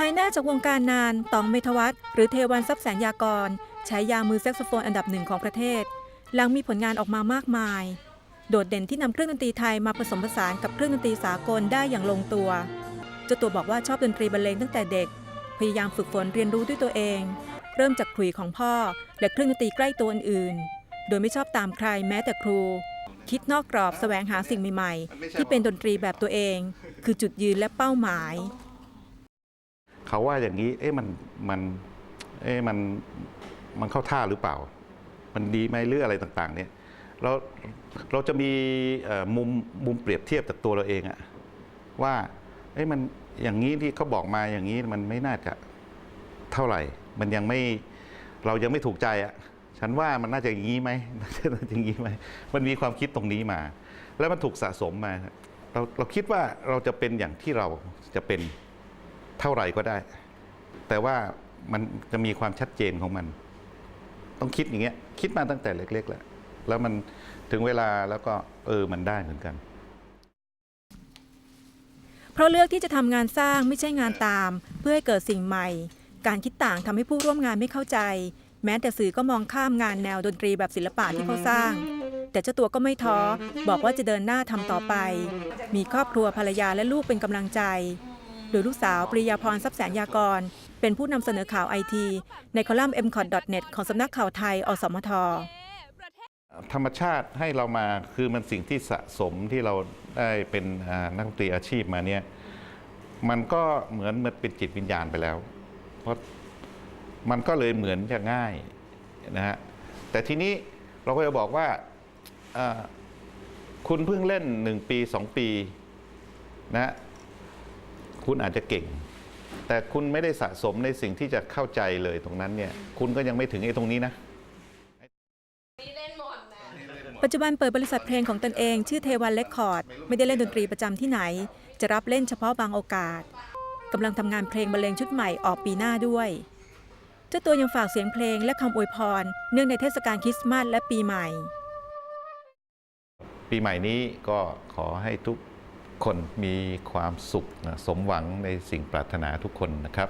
หายหน้าจากวงการนานตองเมธวัฒน์หรือเทวันทรัพย์แสงยากรใช้ยามือแซกโซโฟนอันดับหนึ่งของประเทศ หลังมีผลงานออกมามากมาย โดดเด่นที่นำเครื่องดนตรีไทยมาผสมผสานกับเครื่องดนตรีสากลได้อย่างลงตัวเจ้าตัวบอกว่าชอบดนตรีบรรเลงตั้งแต่เด็ก พยายามฝึกฝนเรียนรู้ด้วยตัวเอง เริ่มจากขลุ่ยของพ่อ และเครื่องดนตรีใกล้ตัวอื่นๆ โดยไม่ชอบตามใครแม้แต่ครู คิดนอกกรอบแสวงหาสิ่งใหม่ๆ ที่เป็นดนตรีแบบตัวเอง คือจุดยืนและเป้าหมาย เขาว่าอย่างนี้ เอ๊ะมันมันเอ๊ะมันมันเข้าท่าหรือเปล่า มันดีไหมหรืออะไรต่างๆ เนี่ยเราเราจะมีมุมมุมเปรียบเทียบจากตัวเราเองอะว่าเอ๊ะมันอย่างนี้ที่เขาบอกมาอย่างนี้มันไม่น่าจะเท่าไหร่ มันยังไม่เรายังไม่ถูกใจอะฉันว่ามันน่าจะอย่างนี้ไหมน่าจะอย่างนี้ไหมมันมีความคิดตรงนี้มา แล้วมันถูกสะสมมา เราเราคิดว่าเราจะเป็นอย่างที่เราจะเป็น เท่าไหร่ก็ได้ แต่ว่ามันจะมีความชัดเจนของมัน ต้องคิดอย่างเงี้ย คิดมาตั้งแต่เล็กๆแล้วแล้วมันถึงเวลาแล้วก็เออมันได้เหมือนกัน เพราะเลือกที่จะทำงานสร้างไม่ใช่งานตาม เพื่อให้เกิดสิ่งใหม่ การคิดต่างทำให้ผู้ร่วมงานไม่เข้าใจ แม้แต่สื่อก็มองข้ามงานแนวดนตรีแบบศิลปะที่เขาสร้าง แต่เจ้าตัวก็ไม่ท้อบอกว่าจะเดินหน้าทำต่อไป มีครอบครัวภรรยาและลูกเป็นกำลังใจ โดยลูกสาวปริยาพรทรัพย์แสนยากร เป็นผู้นำเสนอข่าวไอทีในคอลัมน์ m c o t n e t ของสำนักข่าวไทย อสมท ธรรมชาติให้เรามาคือมันสิ่งที่สะสมที่เราได้เป็นนักดนตรีอาชีพมาเนี่ยมันก็เหมือนมันเป็นจิตวิญญาณไปแล้ว เพราะมันก็เลยเหมือนจะง่ายนะฮะแต่ทีนี้เราก็จะบอกว่าคุณเพิ่งเล่นหนึ่งปีสองปีนะ คุณอาจจะเก่ง แต่คุณไม่ได้สะสมในสิ่งที่จะเข้าใจเลยตรงนั้นเนี่ย คุณก็ยังไม่ถึงไอ้ตรงนี้นะ ปัจจุบันเปิดบริษัทเพลงของตนเอง ชื่อเทวันเลคคอร์ด ไม่ได้เล่นดนตรีประจำที่ไหน จะรับเล่นเฉพาะบางโอกาสกำลังทำงานเพลงบรรเลงชุดใหม่ออกปีหน้าด้วยเจ้าตัวยังฝากเสียงเพลงและคำอวยพร เนื่องในเทศกาลคริสต์มาสและปีใหม่ ปีใหม่นี้ก็ขอให้ทุก คนมีความสุขนะสมหวังในสิ่งปรารถนาทุกคนนะครับ